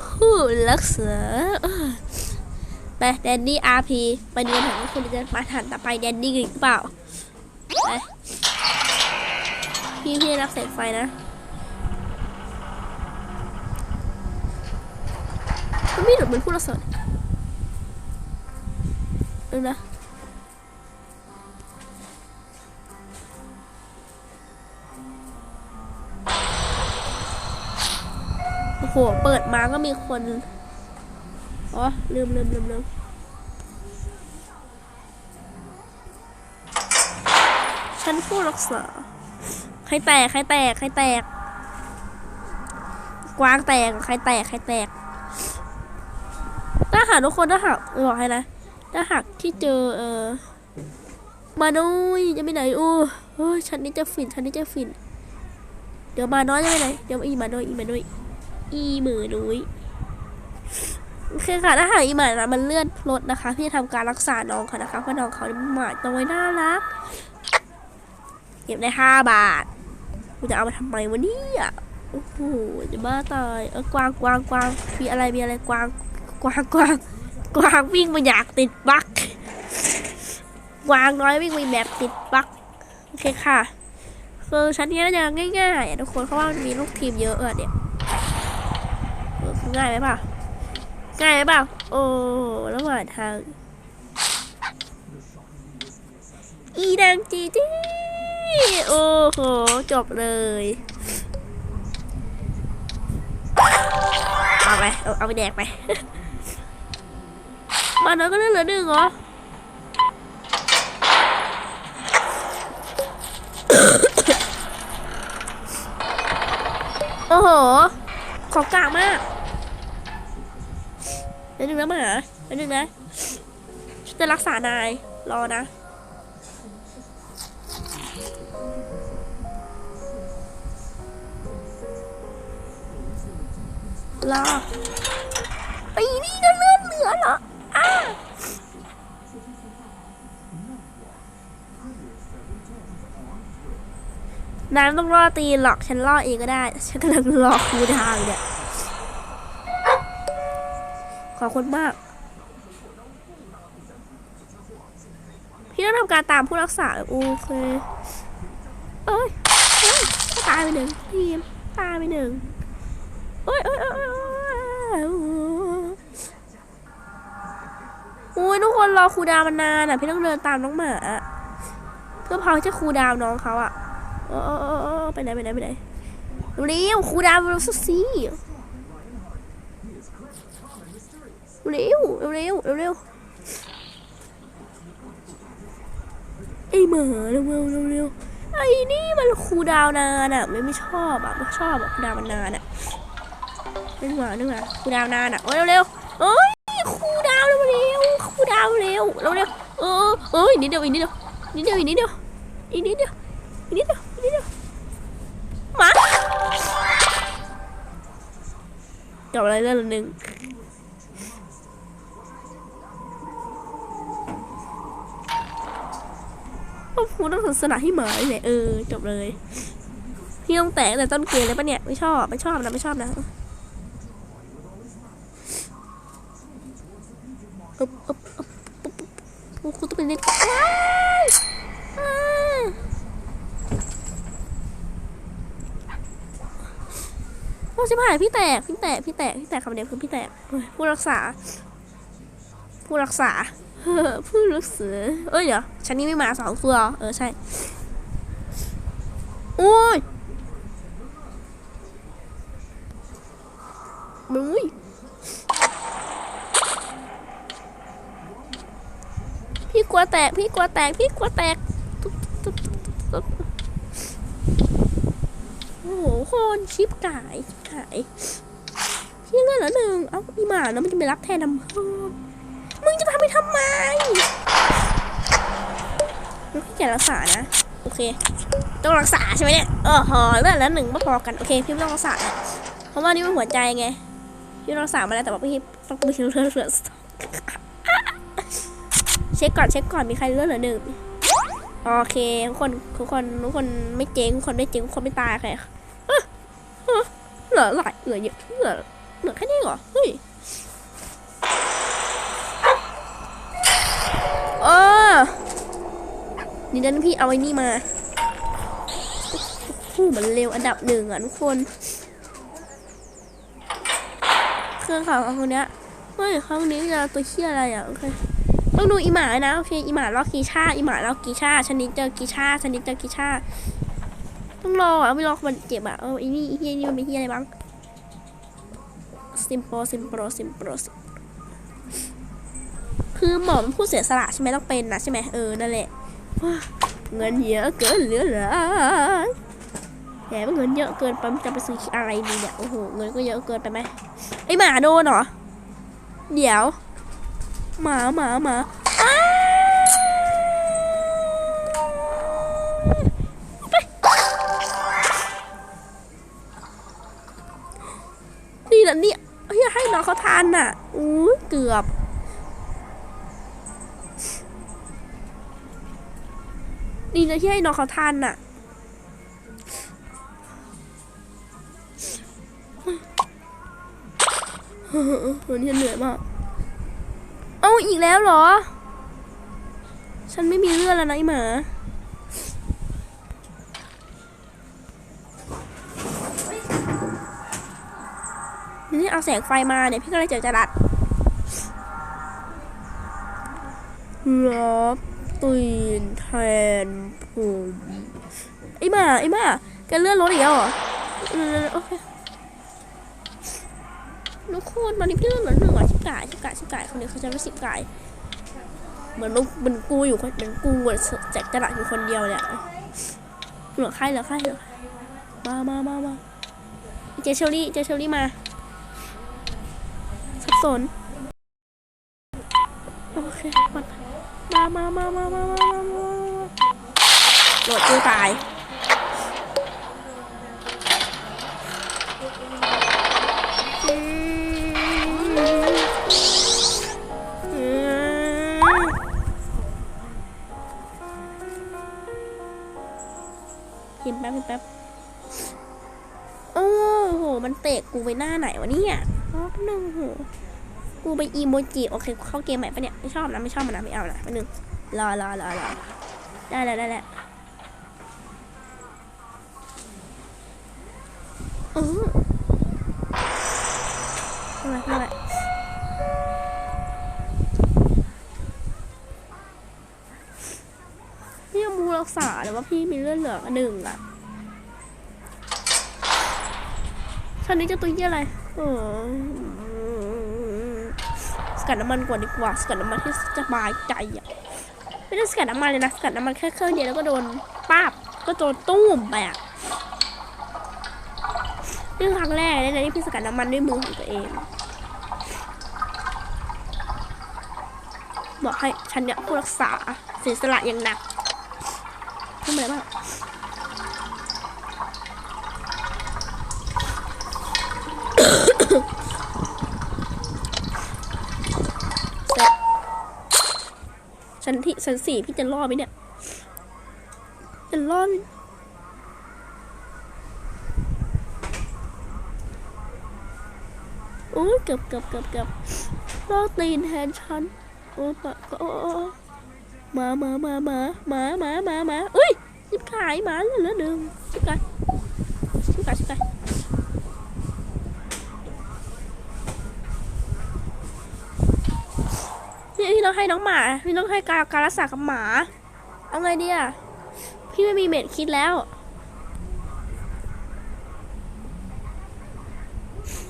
ผู้รักษาเอไปแดนนี่อาร์พีไปดูกันเถอะคุณจะมาถันต่อไปแดนนี่หรือเปล่าไปพี่พี่รับเสร็จไฟนะมันไม่หลุดเหมือนผู้รักษาดูนะ โอ้โห เปิดมาก็มีคน อ๋อ ลืมลืมลืมลืมฉันผู้รักษา ใครแตก ใครแตก ใครแตก กวางแตก ใครแตก ใครแตก ถ้าหากทุกคนถ้าหากบอกให้นะ ถ้าหากที่เจอ เออ มาน้อยจะไปไหนอู้โอ้ยฉันนี่จะฝินฉันนี่จะฝินเดี๋ยวมาน้อยจะไปไหน เดี๋ยวอีมาน้อยอีมาน้อย อีมือนุ้ยโอเคค่ะถ้าหากอีหมานะมันเลื่อนรถนะคะพี่จะทำการรักษาน้องเขานะคะเพราะน้องเขาหมาน้อยน่ารักเก็บได้ห้าบาทกูจะเอามาทำไมวะเนี่ยโอ้โหจะบ้าตายเออกวางกวางกวางมีอะไรมีอะไรกวางกวางกวางกวางวิ่งมาอยากติดบั๊กกวางน้อยวิ่งมาแบบติดบั๊กโอเคค่ะคือชั้นนี้น่าจะง่ายๆทุกคนเพราะว่ามันมีลูกทีมเยอะอะเนี่ย ง่ายไหมป่ะง่ายไหรือเปล่าโอ้ระหว่างทางอีดังจีจีโอ้โห จบเลยเอาไป เอาไปแดกไป มาน้อยก็เล่นเหลือหนึ่งเหรอโอ้โห ของกลางมาก ดี๋ยวนึงนะหมาเดี๋ยวนึงนะฉันจะรักษานายรอนะรอไอ้นี่ก็เลื่อนเหลือเหรออ้าน้ำต้องรอตีหรอกฉันรอเองก็ได้ ฉันกำลังรอคูดาวอยู่เนี่ย ขอบคุณมาก พี่ต้องทำการตามผู้รักษาโอเคเอ้ยเอ้ยตายไปหนึ่งทีมตายไปหนึ่งเอ้ยเอ้ยเอ้ยโอ้ยทุกคนรอครูดาวมานานอะ พี่ต้องเดินตามน้องหมาเพื่อพอจะครูดาวน้องเขาอะเออเออเออเออไปไหนไปไหนไปไหนเร็วครูดาวเร็วสักสิ เร็วเร็วเร็วเร็วเร็วไอหมาเร็วเร็วเร็วเร็วไอ้นี่มันคูดาวนานอะไม่ไม่ชอบอะไม่ชอบอะคูดาวมันนานอะนึกมานึกมาคูดาวนานอะเร็วเร็วเอ้ยคูดาวเร็วเร็วคูดาวเร็วเร็วเร็วเออเอ้ยนิดเดียวอีกนิดเดียวนิดเดียวอีกนิดเดียวอีกนิดเดียวอีกนิดเดียวอีกนิดเดียวมาจบอะไรเรื่องหนึ่ง็พูดต้องศาสนาให้หมาเลยเออจบเลยพี่ต้องแตกแต่ต้นเกมเลยปะเนี่ยไม่ชอบไม่ชอบนะไม่ชอบนะอึบอึบอึบปุ๊บปุ๊บคุณต้องเป็นเด็กว้ายอ้ายโอ้ชิบหายพี่แตกพี่แตกพี่แตกพี่แตกคำเดียวคือพี่แตกผู้รักษา ผู้รักษา ผู้รักษาเอ้ยเดี๋ยวฉันนี่ไม่มาสองตัวเหรอเออ ใช่ โอ้ยมุ้ยพี่กลัวแตก พี่กลัวแตก พี่กลัวแตกตุ๊บตุ๊บตุ๊บตุ๊บโอ้โห คนชิปกายชิปกาย พี่เลื่นแล้วหนึ่ง เอ้าอีหมาแล้วมันจะไปรับแทนทำเพิ่ม ไปทำไมมึงขี้เกียจรักษานะ โอเค ต้องรักษาใช่ไหมเนี่ยเออหอเลือดแล้วหนึ่งไม่พอกัน โอเค พี่ต้องรักษาแล้วเพราะว่านี่มันหัวใจไง พี่รักษามาแล้วแต่ว่าพี่ต้องไปเลือดเลือดเลือดเช็คก่อนเช็คก่อนมีใครเลือดเหลือหนึ่งโอเคทุกคนทุกคนทุกคนไม่เจ๊งทุกคนไม่เจ๊งทุกคนไม่ตายใครเหลือหลายเหลือเยอะเหลือเหลือแค่นี้เหรอเฮ้ย นี่นั่นพี่เอาไอ้นี่มาโอ้โหมันเร็วอันดับหนึ่งอะทุกคน เครื่องข่าวของคนเนี้ยเฮ้ยครั้งนี้จะตัวเชี่ยอะไรอะโอเคต้องดูอีหมานะโอเคอีหมาลอกกีชาอีหมาลอกกีชาชนิดเจอกีชาชนิดเจอกีชาต้องรออะไม่รอมันเจ็บอะเอออีนี่อีเฮียนี่มันเป็นเฮียอะไรบ้าง simple simple simple simple คือหมอมันพูดเสียสละใช่ไหมต้องเป็นนะใช่ไหมเออนั่นแหละ เงินเยอะเกินเหลือหลือแหมเงินเยอะเกินไปมันจะไปซื้ออะไรดีเนี่ยโอ้โหเงินก็เยอะเกินไปไหมไอหมาโดนเหรอเดี๋ยวหมาหมาหมาไปนี่นะเนี่ยเฮ้ยให้น้องเขาทานน่ะอู้เกือบ ดีนะที่ให้น้องเขาทานน่ะ วันนี้เหนื่อยมาก เอาอีกแล้วเหรอ ฉันไม่มีเลือดแล้วนะไอหมา นี่เอาแสงไฟมาเนี่ยพี่ก็เลยเจอจรัดรับ ตื่นแทนผมไอหมาไอหมาแกเลื่อนรถอีกแล้วเหรอโอเคทุกคนตอนนี้พี่เลื่อนรถหนึ่งอะชิบกายชิบกายชิบกายคนนี้เขาจะไม่สิบกาย เหมือนลูกเหมือนกูอยู่คนเหมือนกูอะแจกจรัดอยู่คนเดียวเนี่ยเหลือใครเหลือใครเหลือมามามามาเจเชอรี่เจเชอรี่มาสับสนโอเคมา มามามามามามามาโหลดกูตายอืมอืมพิมแป๊บพิมพ์แป๊บโอ้โห มันเตะกูไปหน้าไหนวะเนี่ยรอบหนึ่งโห กูไปอีโมจิโอเคเข้าเกมใหม่ปะเนี่ยไม่ชอบนะไม่ชอบมันนะไม่เอานะแป๊บนึงรอรอรอรอได้แล้วได้แล้วโอ้ทำไมทำไมพี่ยมูรักษาแต่ว่าพี่มีเลือดเหลือหนึ่งอะชันนี้จะตัวยี่ยอะไรโอ้ส กัดน้ำมันก่อนดีกว่าสกัดน้ำมันที่สบายใจอะไม่ได้สกัดน้ำมันเลยนะสกัดน้ำมันแค่เครื่องเดียวแล้วก็โดนป้าบก็โดนตุ้มไปอะนี่คือครั้งแรกเลยนะที่พี่สกัดน้ำมันด้วยมือของตัวเอง บอกให้ฉันเนี่ยผู้รักษาเสียสละอย่างหนักทำอะไรบ้างเสร็จ ชั้นที่ชั้นสี่พี่จะรอดไหมเนี่ย จะรอดโอ้เกือบเกือบเกือบเกือบรอดตีนแทนฉันโอ้ปะก็โอ้มามามามามามามามาอุ้ยชิบขายมาเหลือเหลือหนึ่งชิบขายชิบขายชิบขายนี่พี่ ต้องให้น้องหมา พี่ต้องให้การการรักษากับหมา เอาไงดีอะ พี่ไม่มีเม็ดคิดแล้ว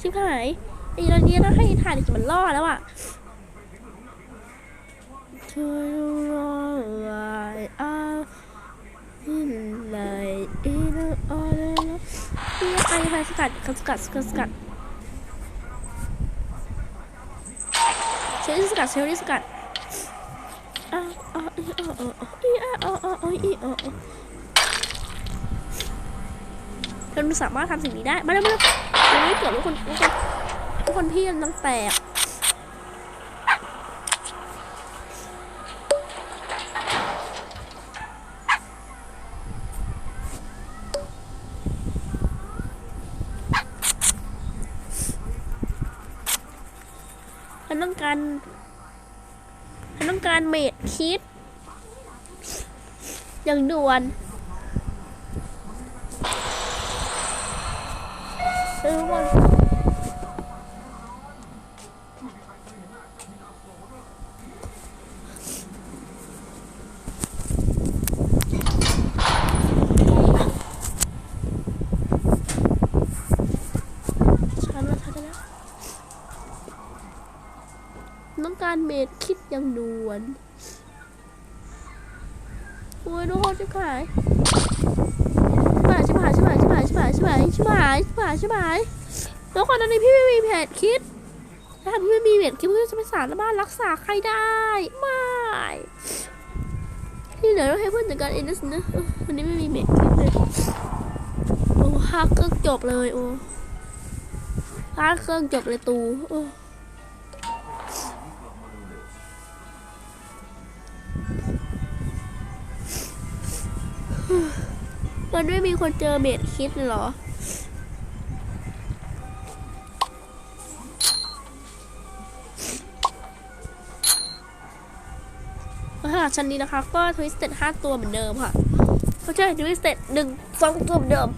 ชิบหายไอ้ตอนนี้ต้องให้ถ่ายดิมันล่อแล้วอะ to right out in light in the order นี่ไอ้ค่ะสกัดสกัดสกัดสกัดเชลลี่สกัดเชลลี่สกัด อาวอีอออีอาวอ้าวอ้าวอีออ้าวเราสามารถทำสิ่งนี้ได้ มาแล้วมาแล้วโอ้ยเกือบทุกคนทุกคนทุกคนพี่ยังต้องแตกิด อย่างด่วนทุกคนต้องการเมดคิดยังด่วน โอ้ยทุกคนชิบหายชิบหายชิบหายชิบหายชิบหายชิบหายชิบหายชิบหายชิบหายชิบหายทุกคนตอนนี้พี่ไม่มีแผนคิดถ้าพี่ไม่มีแผนคิดพี่จะไม่สามารถรักษาใครได้ ไม่ที่เหลือต้องให้เพื่อนจัดการเองนะสินะเออวันนี้ไม่มีแผนคิดเลยโอ้ฮักเครื่องจบเลยโอ้ฮักเครื่องจบเลยตูโอ้ มันไม่มีคนเจอเมดคิดเหรอ ค่ะชั้นนี้นะคะ ก็ทวิสเต็ดห้าตัวเหมือนเดิมค่ะเขาใช้ทวิสเต็ดหนึ่งสองตัวเหมือนเดิม